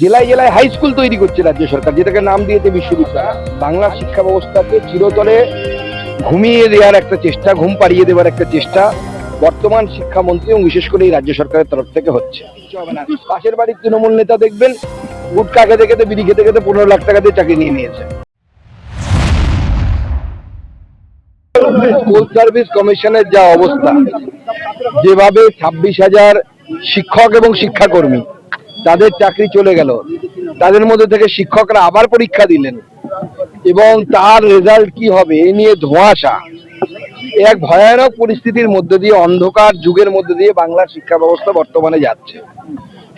জেলায় জেলায় high school তৈরি করছে রাজ্য সরকার, যেটাকে নাম দিয়েছে বিশ্ববিদ্যালয় বাংলা শিক্ষা ব্যবস্থাকে চিরতরে ঘুমিয়ে দেওয়ার একটা চেষ্টা, ঘুম পাড়িয়ে দেওয়ার একটা চেষ্টা বর্তমান শিক্ষামন্ত্রী এবং বিশেষ করে এই রাজ্য সরকারের তরফ থেকে হচ্ছে। পাশের বাড়ির তৃণমূল নেতা দেখবেন গুটকা খেতে খেতে বিড়ি খেতে খেতে পনেরো লাখ টাকা দিয়ে চাকরি নিয়ে নিয়েছে স্কুল সার্ভিস কমিশনের যা অবস্থা, যেভাবে ছাব্বিশ হাজার শিক্ষক এবং শিক্ষাকর্মী তাদের চাকরি চলে গেল। তাদের মধ্যে থেকে শিক্ষকরা আবার পরীক্ষা দিলেন। এবং তার রেজাল্ট কি হবে এ নিয়ে ধোঁয়াশা। এক ভয়ানক পরিস্থিতির মধ্যে দিয়ে, অন্ধকার যুগের মধ্যে দিয়ে বাংলার শিক্ষা ব্যবস্থা বর্তমানে যাচ্ছে।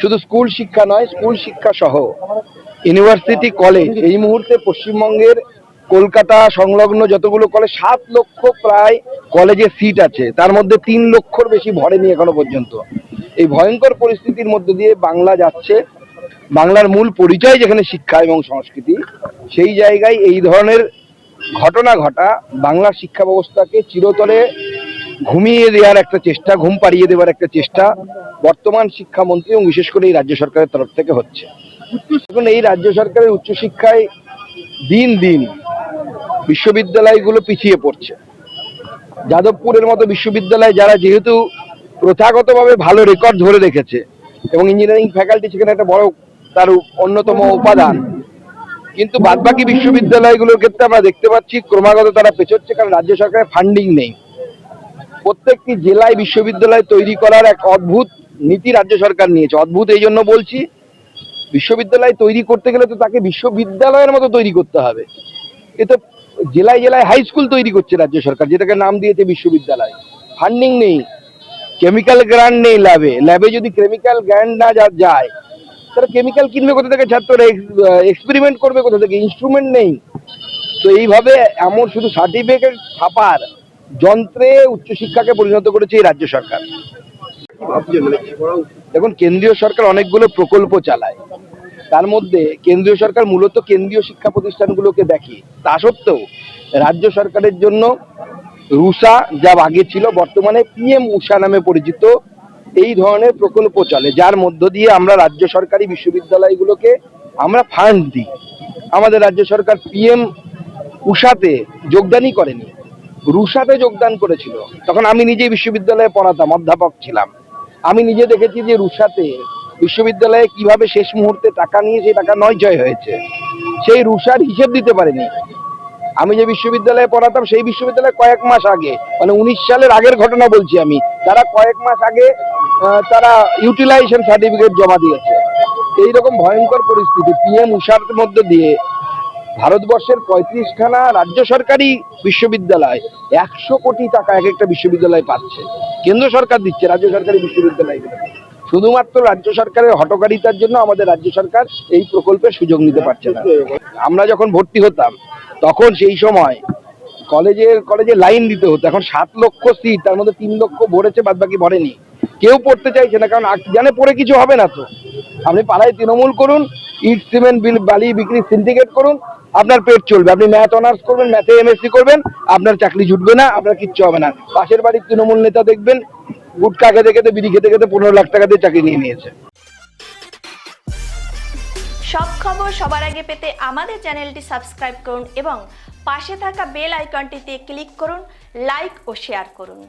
শুধু স্কুল শিক্ষা নয়, স্কুল শিক্ষা সহ ইউনিভার্সিটি, কলেজ এই মুহূর্তে পশ্চিমবঙ্গের কলকাতা সংলগ্ন যতগুলো কলেজ, সাত লক্ষ প্রায় কলেজে সিট আছে। তার মধ্যে তিন লক্ষর বেশি ভরেনি এখনও পর্যন্ত। ভয়ঙ্কর পরিস্থিতির মধ্যে দিয়ে বাংলা যাচ্ছে। বাংলার মূল পরিচয় যেখানে শিক্ষা এবং সংস্কৃতি, সেই জায়গায় এই ধরনের ঘটনা ঘটা বাংলার শিক্ষা ব্যবস্থাকে চিরতরে ঘুমিয়ে দেওয়ার একটা চেষ্টা, ঘুম পাড়িয়ে দেওয়ার একটা চেষ্টা বর্তমান শিক্ষামন্ত্রী এবং বিশেষ করে এই রাজ্য সরকারের তরফ থেকে হচ্ছে। এখন এই রাজ্য সরকারের উচ্চশিক্ষায় দিন দিন বিশ্ববিদ্যালয়গুলো পিছিয়ে পড়ছে। যাদবপুরের মতো বিশ্ববিদ্যালয় যারা যেহেতু প্রথাগতভাবে ভালো রেকর্ড ধরে রেখেছে এবং ইঞ্জিনিয়ারিং ফ্যাকাল্টি সেখানে একটা বড় তার অন্যতম উপাদান। কিন্তু বাদবাকি বিশ্ববিদ্যালয়গুলোর ক্ষেত্রে আমরা দেখতে পাচ্ছি ক্রমাগত তারা পেছোচ্ছে কারণ রাজ্য সরকারের ফান্ডিং নেই। প্রত্যেকটি জেলায় বিশ্ববিদ্যালয় তৈরি করার এক অদ্ভুত নীতি রাজ্য সরকার নিয়েছে। অদ্ভুত এই জন্য বলছি, বিশ্ববিদ্যালয় তৈরি করতে গেলে তো তাকে বিশ্ববিদ্যালয়ের মতো তৈরি করতে হবে। এ তো জেলায় জেলায় হাই স্কুল তৈরি করছে রাজ্য সরকার, যেটাকে নাম দিয়েছে বিশ্ববিদ্যালয়। ফান্ডিং নেই। কেমিক্যাল গ্রান্ট নেই ল্যাবে ল্যাবে যদি কেমিক্যাল গ্রান্ট না যা- যায় তাহলে কেমিক্যাল কিনবে কোথা থেকে? ছাত্ররা এক্সপেরিমেন্ট করবে কোথা থেকে? ইনস্ট্রুমেন্ট নেই। তো এইভাবে এমন শুধু সার্টিফিকেট ছাপার যন্ত্রে উচ্চশিক্ষাকে পরিণত করেছে এই রাজ্য সরকার। দেখুন কেন্দ্রীয় সরকার অনেকগুলো প্রকল্প চালায়। তার মধ্যে কেন্দ্রীয় সরকার মূলত কেন্দ্রীয় শিক্ষা প্রতিষ্ঠানগুলোকে দেখে। তা সত্ত্বেও রাজ্য সরকারের জন্য রুষা যা আগে ছিল, বর্তমানে পিএম উষা নামে পরিচিত এই ধরনের প্রকল্প চলে, যার মধ্য দিয়ে আমরা রাজ্য সরকারি বিশ্ববিদ্যালয়গুলোকে আমরা ফান্ড দিই। আমাদের রাজ্য সরকার পিএম উষাতে যোগদানই করেনি। রুষাতে যোগদান করেছিল। তখন আমি নিজেই বিশ্ববিদ্যালয়ে পড়াতাম, অধ্যাপক ছিলাম। আমি নিজে দেখেছি যে রুষাতে বিশ্ববিদ্যালয়ে কীভাবে শেষ মুহূর্তে টাকা নিয়ে, সেই টাকা নয় জয় হয়েছে। সেই রুষার হিসেব দিতে পারেনি। আমি যে বিশ্ববিদ্যালয়ে পড়াতাম, সেই বিশ্ববিদ্যালয়ে কয়েক মাস আগে মানে উনিশ সালের আগের ঘটনা বলছি আমি, তারা কয়েক মাস আগে তারা ইউটিলাইজেশন সার্টিফিকেট জমা দিয়েছে। এইরকম ভয়ঙ্কর পরিস্থিতি, পিএম উষার মধ্যে দিয়ে ভারতবর্ষের পঁয়ত্রিশখানা রাজ্য সরকারি বিশ্ববিদ্যালয় একশো কোটি টাকা এক একটা বিশ্ববিদ্যালয় পাচ্ছে। কেন্দ্র সরকার দিচ্ছে, রাজ্য সরকারি বিশ্ববিদ্যালয়গুলো শুধুমাত্র রাজ্য সরকারের হটকারিতার জন্য আমাদের রাজ্য সরকার এই প্রকল্পের সুযোগ নিতে পারছে না। আমরা যখন ভর্তি হতাম, তখন সেই সময় কলেজের, কলেজে লাইন দিতে হতো। এখন সাত লক্ষ সিট, তার মধ্যে তিন লক্ষ ভরেছে বাদ বাকি ভরেনি। কেউ পড়তে চাইছে না, কারণ জানে পড়ে কিছু হবে না তো। আপনি পাড়ায় তৃণমূল করুন, ইট, সিমেন্ট, বিল, বালি বিক্রি সিন্ডিকেট করুন, আপনার পেট চলবে। আপনি ম্যাথ অনার্স করবেন ম্যাথে এমএসসি করবেন, আপনার চাকরি জুটবে না, আপনার কিচ্ছু হবে না। পাশের বাড়ির তৃণমূল নেতা দেখবেন গুটকা খেতে খেতে, বিড়ি খেতে খেতে পনেরো লাখ টাকা দিয়ে চাকরি নিয়ে নিয়েছে। সব খবর সবার আগে পেতে আমাদের চ্যানেলটি সাবস্ক্রাইব করুন এবং পাশে থাকা বেল আইকনটিতে ক্লিক করুন, লাইক ও শেয়ার করুন।